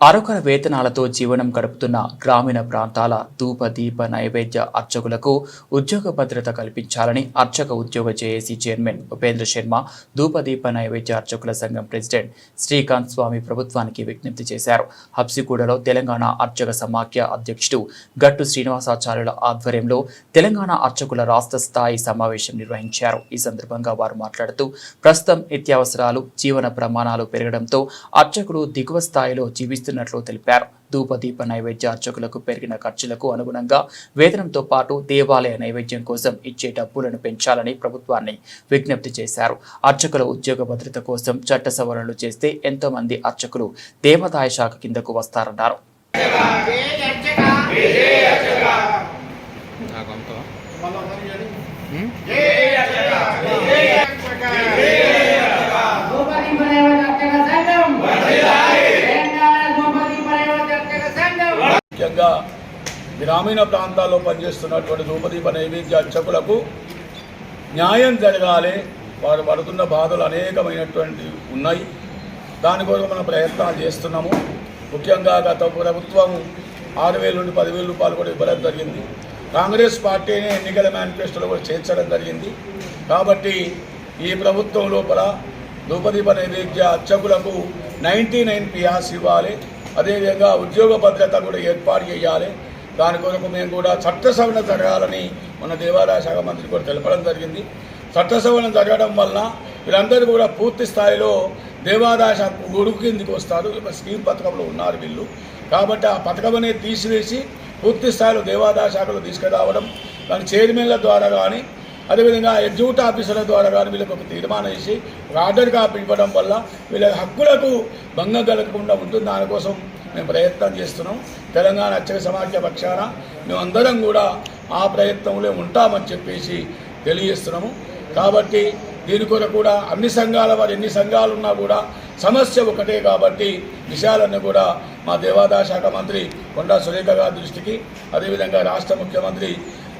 అరకొర వేతనాలతో జీవనం గడుపుతున్న గ్రామీణ ప్రాంతాల ధూప దీప నైవేద్య అర్చకులకు ఉద్యోగ భద్రత కల్పించాలని అర్చక ఉద్యోగ జేఏసీ చైర్మన్ ఉపేంద్ర శర్మ ధూప దీప నైవేద్య అర్చకుల సంఘం ప్రెసిడెంట్ శ్రీకాంత్ స్వామి ప్రభుత్వానికి విజ్ఞప్తి చేశారు. హబ్సిగూడలో తెలంగాణ అర్చక సమాఖ్య అధ్యక్షుడు గట్టు శ్రీనివాసాచార్యుల ఆధ్వర్యంలో తెలంగాణ అర్చకుల రాష్ట్ర స్థాయి సమావేశం నిర్వహించారు. ఈ సందర్భంగా వారు మాట్లాడుతూ ప్రస్తుతం నిత్యావసరాలు జీవన ప్రమాణాలు పెరగడంతో అర్చకులు దిగువ స్థాయిలో జీవిస్తున్నట్లు తెలిపారు. ధూపదీప నైవేద్య అర్చకులకు పెరిగిన ఖర్చులకు అనుగుణంగా వేతనంతో పాటు దేవాలయ నైవేద్యం కోసం ఇచ్చే డబ్బులను పెంచాలని ప్రభుత్వాన్ని విజ్ఞప్తి చేశారు. అర్చకుల ఉద్యోగ భద్రత కోసం చట్ట సవరణలు చేస్తే ఎంతో మంది అర్చకులు దేవాదాయ శాఖ కిందకు వస్తారన్నారు. నాకు అంతా భూపతి పర్యావరణ అర్చక సంఘం తెలంగాణ భూపతి పర్యావరణ అర్చక సంఘం ముఖ్యంగా గ్రామీణ ప్రాంతాల్లో పనిచేస్తున్నటువంటి ధూపదీప నైవేద్య అర్చకులకు న్యాయం జరగాలి. వారు పడుతున్న బాధలు అనేకమైనటువంటి ఉన్నాయి. దానికోసం మనం ప్రయత్నాలు చేస్తున్నాము. ముఖ్యంగా గత ప్రభుత్వం ఆరు వేల నుండి పదివేల రూపాయలు కూడా ఇవ్వడం జరిగింది. కాంగ్రెస్ పార్టీని ఎన్నికల మేనిఫెస్టోలో కూడా చేర్చడం జరిగింది. కాబట్టి ఈ ప్రభుత్వం లోపల ధూపదీప నైవేద్య అర్చకులకు నైంటీ నైన్ పిఆర్స్ ఇవ్వాలి. అదేవిధంగా ఉద్యోగ భద్రత కూడా ఏర్పాటు చేయాలి. దాని కొరకు మేము కూడా చట్టసవరణ జరగాలని మన దేవాదాయ శాఖ మంత్రి కూడా తెలపడం జరిగింది. చట్టసవరణ జరగడం వలన వీళ్ళందరూ కూడా పూర్తి స్థాయిలో దేవాదాయ శాఖ గొడుగు కిందికి వస్తారు. స్కీమ్ పథకంలో ఉన్నారు వీళ్ళు. కాబట్టి ఆ పథకం అనేది తీసివేసి పూర్తి స్థాయిలో దేవాదాయ శాఖలో తీసుకురావడం దాని చైర్మన్ల ద్వారా కానీ అదేవిధంగా ఎగ్జిక్యూటివ్ ఆఫీసర్ల ద్వారా కానీ వీళ్ళకి ఒక తీర్మానం చేసి ఒక ఆర్డర్ కాపీ ఇవ్వడం వల్ల వీళ్ళ హక్కులకు భంగం కలగకుండా ఉంటుంది దానికోసం మేము ప్రయత్నం చేస్తున్నాం. తెలంగాణ అర్చక సమాఖ్య పక్షాన మేమందరం కూడా ఆ ప్రయత్నంలో ఉంటామని చెప్పేసి తెలియజేస్తున్నాము. కాబట్టి దీని కొరకు కూడా అన్ని సంఘాల వారు ఎన్ని సంఘాలు ఉన్నా కూడా సమస్య ఒకటే కాబట్టి విషయాలన్నీ కూడా మా దేవాదాయ శాఖ మంత్రి కొండా సురేఖ గారి దృష్టికి అదేవిధంగా రాష్ట్ర ముఖ్యమంత్రి